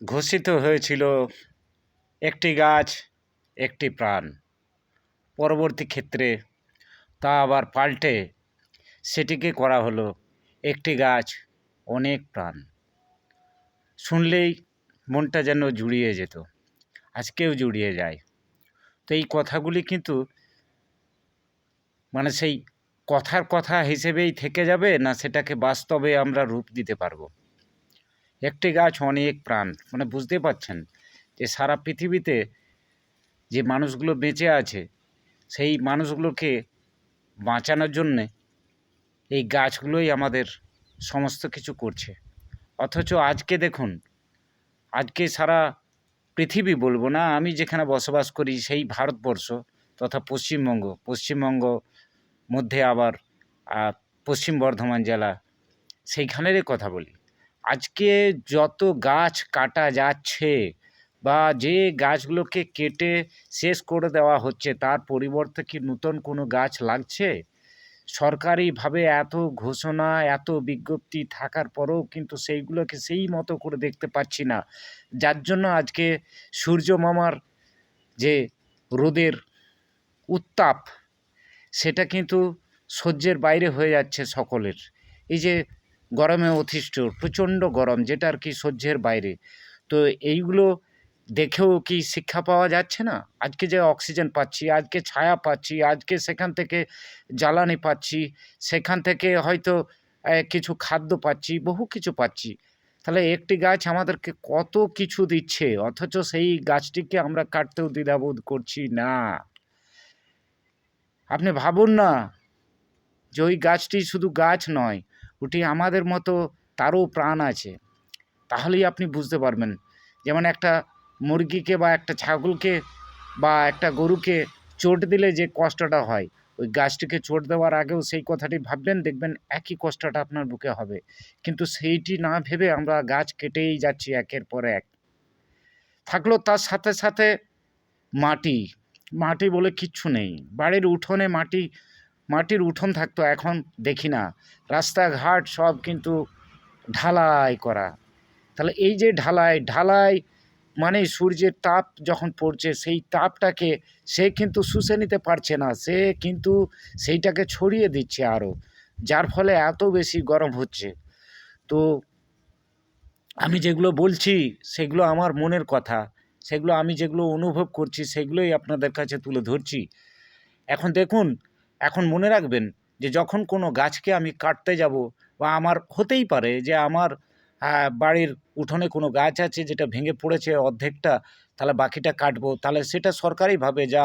ঘোষিত হয়েছিল, একটি গাছ, একটি প্রাণ। পরবর্তী ক্ষেত্রে তা আবার পাল্টে সেটিকে করা হলো, একটি গাছ, অনেক প্রাণ। শুনলেই মনটা যেন জুড়িয়ে যেত, আজকেও জুড়িয়ে যায়। তো এই কথাগুলি কিন্তু মানে সেই কথার কথা হিসেবেই থেকে যাবে না সেটাকে বাস্তবে আমরা রূপ দিতে পারব? একটি গাছ অনেক প্রাণ। মানে বুঝতে পারছেন যে সারা পৃথিবীতে যে মানুষগুলো বেঁচে আছে, সেই মানুষগুলোকে বাঁচানোর জন্যে এই গাছগুলোই আমাদের সমস্ত কিছু করছে। অথচ আজকে দেখুন, আজকে সারা পৃথিবী বলব না, আমি যেখানে বসবাস করি সেই ভারতবর্ষ তথা পশ্চিমবঙ্গ পশ্চিমবঙ্গ মধ্যে আবার পশ্চিম বর্ধমান জেলা, সেইখানেরই কথা বলি। আজকে যত গাছ কাটা যাচ্ছে বা যে গাছগুলোকে কেটে শেষ করে দেওয়া হচ্ছে, তার পরিবর্তে কি নতুন কোনো গাছ লাগছে? সরকারিভাবে এত ঘোষণা, এত বিজ্ঞপ্তি থাকার পরেও কিন্তু সেইগুলোকে সেই মতো করে দেখতে পাচ্ছি না। যার জন্য আজকে সূর্য মামার যে রোদের উত্তাপ, সেটা কিন্তু সহ্যের বাইরে হয়ে যাচ্ছে সকলের। এই যে গরমে অতিষ্ঠ, প্রচণ্ড গরম, যেটা আর কি সহ্যের বাইরে। তো এইগুলো দেখেও কি শিক্ষা পাওয়া যাচ্ছে না? আজকে যে অক্সিজেন পাচ্ছি, আজকে ছায়া পাচ্ছি, আজকে সেখান থেকে জ্বালানি পাচ্ছি, সেখান থেকে হয়তো কিছু খাদ্য পাচ্ছি, বহু কিছু পাচ্ছি। তাহলে একটি গাছ আমাদেরকে কত কিছু দিচ্ছে? অথচ সেই গাছটিকে আমরা কাটতেও দ্বিধাবোধ করছি না। আপনি ভাবুন না যে ওই গাছটি শুধু গাছ নয় ওটি আমাদের মতো তারও প্রাণ আছে। তাহলেই আপনি বুঝতে পারবেন। যেমন একটা মুরগিকে বা একটা ছাগলকে বা একটা গরুকে চোট দিলে যে কষ্টটা হয়, ওই গাছটিকে চোট দেওয়ার আগেও সেই কথাটি ভাববেন, দেখবেন একই কষ্টটা আপনার বুকে হবে। কিন্তু সেইটি না ভেবে আমরা গাছ কেটেই যাচ্ছি একের পর এক। থাকল তার সাথে সাথে মাটি। মাটি বলে কিচ্ছু নেই। বাড়ির উঠোনে মাটি মাটির উঠোন থাকতো, এখন দেখি না। রাস্তাঘাট সব কিন্তু ঢালাই করা। তাহলে এই যে ঢালাই ঢালাই মানে সূর্যের তাপ যখন পড়ছে, সেই তাপটাকে সে কিন্তু শুষে নিতে পারছে না, সে কিন্তু সেইটাকে ছড়িয়ে দিচ্ছে আরও যার ফলে এত বেশি গরম হচ্ছে। তো আমি যেগুলো বলছি, সেগুলো আমার মনের কথা, সেগুলো আমি যেগুলো অনুভব করছি, সেগুলোই আপনাদের কাছে তুলে ধরছি। এখন দেখুন এখন মনে রাখবেন যে যখন কোনো গাছকে আমি কাটতে যাব বা আমার হতেই পারে যে আমার বাড়ির উঠোনে কোনো গাছ আছে যেটা ভেঙে পড়েছে অর্ধেকটা, তাহলে বাকিটা কাটবো। তাহলে সেটা সরকারিভাবে যা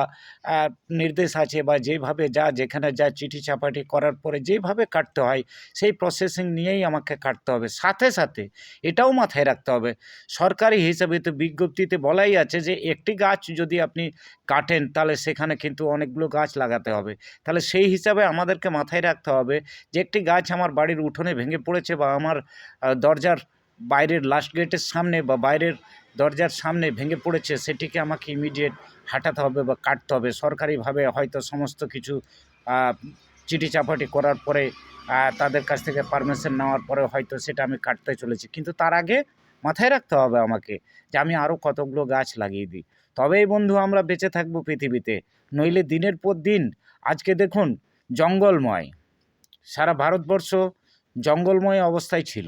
নির্দেশ আছে বা যেভাবে যা, যেখানে যা চিঠি চাপাটি করার পরে যেভাবে কাটতে হয়, সেই প্রসেসিং নিয়েই আমাকে কাটতে হবে। সাথে সাথে এটাও মাথায় রাখতে হবে। সরকারি হিসাবে তো বিজ্ঞপ্তিতে বলাই আছে যে একটি গাছ যদি আপনি কাটেন, তাহলে সেখানে কিন্তু অনেকগুলো গাছ লাগাতে হবে। তাহলে সেই হিসাবে আমাদেরকে মাথায় রাখতে হবে যে একটি গাছ আমার বাড়ির উঠোনে ভেঙে পড়েছে বা আমার দরজার বাইরের লাস্ট গেটের সামনে বা বাইরের দরজার সামনে ভেঙে পড়েছে, সেটিকে আমাকে ইমিডিয়েট হাঁটাতে হবে বা কাটতে হবে। সরকারিভাবে হয়তো সমস্ত কিছু চিঠি চাপাটি করার পরে তাদের কাছ থেকে পারমিশন নেওয়ার পরে হয়তো সেটা আমি কাটতে চলেছি। কিন্তু তার আগে মাথায় রাখতে হবে আমাকে যে আমি আরও কতগুলো গাছ লাগিয়ে দিই। তবেই বন্ধু আমরা বেঁচে থাকব পৃথিবীতে। নইলে দিনের পর দিন, আজকে দেখুন জঙ্গলময়। সারা ভারতবর্ষ জঙ্গলময় অবস্থায় ছিল।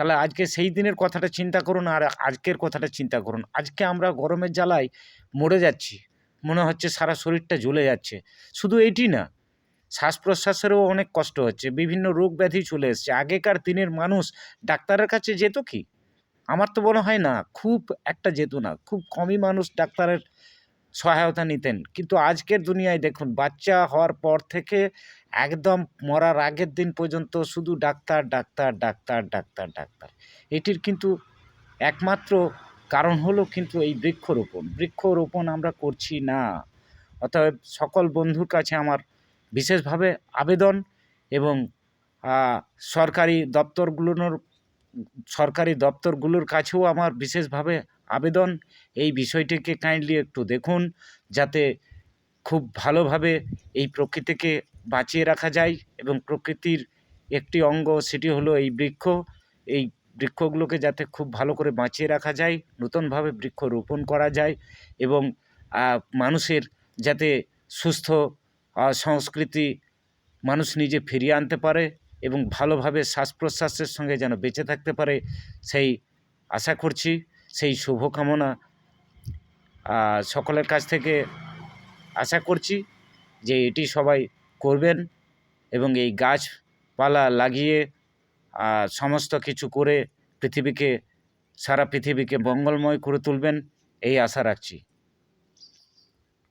তাহলে আজকে সেই দিনের কথাটা চিন্তা করুন আর আজকের কথাটা চিন্তা করুন। আজকে আমরা গরমের জ্বালায় মরে যাচ্ছি। মনে হচ্ছে সারা শরীরটা জ্বলে যাচ্ছে। শুধু এইটি না শ্বাস প্রশ্বাসেরও অনেক কষ্ট হচ্ছে। বিভিন্ন রোগ ব্যাধি চলে এসছে। আগেকার দিনের মানুষ ডাক্তারের কাছে যেত কি? আমার তো মনে হয় না, খুব একটা যেত না। খুব কমই মানুষ ডাক্তারের সহায়তা নিতেন। কিন্তু আজকের দুনিয়ায় দেখুন, বাচ্চা হওয়ার পর থেকে একদম মরার আগের দিন পর্যন্ত শুধু doctor doctor doctor doctor doctor. এটির কিন্তু একমাত্র কারণ হলো কিন্তু এই বৃক্ষরোপণ। বৃক্ষরোপণ আমরা করছি না। অতএব সকল বন্ধুর কাছে আমার বিশেষভাবে আবেদন এবং সরকারি দপ্তরগুলোর সরকারি দপ্তরগুলোর কাছেও আমার বিশেষভাবে আবেদন, এই বিষয়টিকে কাইন্ডলি একটু দেখুন যাতে খুব ভালোভাবে এই প্রকৃতিকে বাঁচিয়ে রাখা যায় এবং প্রকৃতির একটি অঙ্গ সেটি হলো এই বৃক্ষ। এই বৃক্ষগুলোকে যাতে খুব ভালো করে বাঁচিয়ে রাখা যায়, নতুনভাবে বৃক্ষ রোপণ করা যায় এবং মানুষের যাতে সুস্থ সংস্কৃতি মানুষ নিজে ফিরিয়ে আনতে পারে এবং ভালোভাবে শ্বাস প্রশ্বাসের সঙ্গে যেন বেঁচে থাকতে পারে, সেই আশা করছি। সেই শুভকামনা সকলের কাছ থেকে আশা করছি যে এটি সবাই করবেন এবং এই গাছপালা লাগিয়ে সমস্ত কিছু করে পৃথিবীকে, সারা পৃথিবীকে মঙ্গলময় করে তুলবেন, এই আশা রাখছি।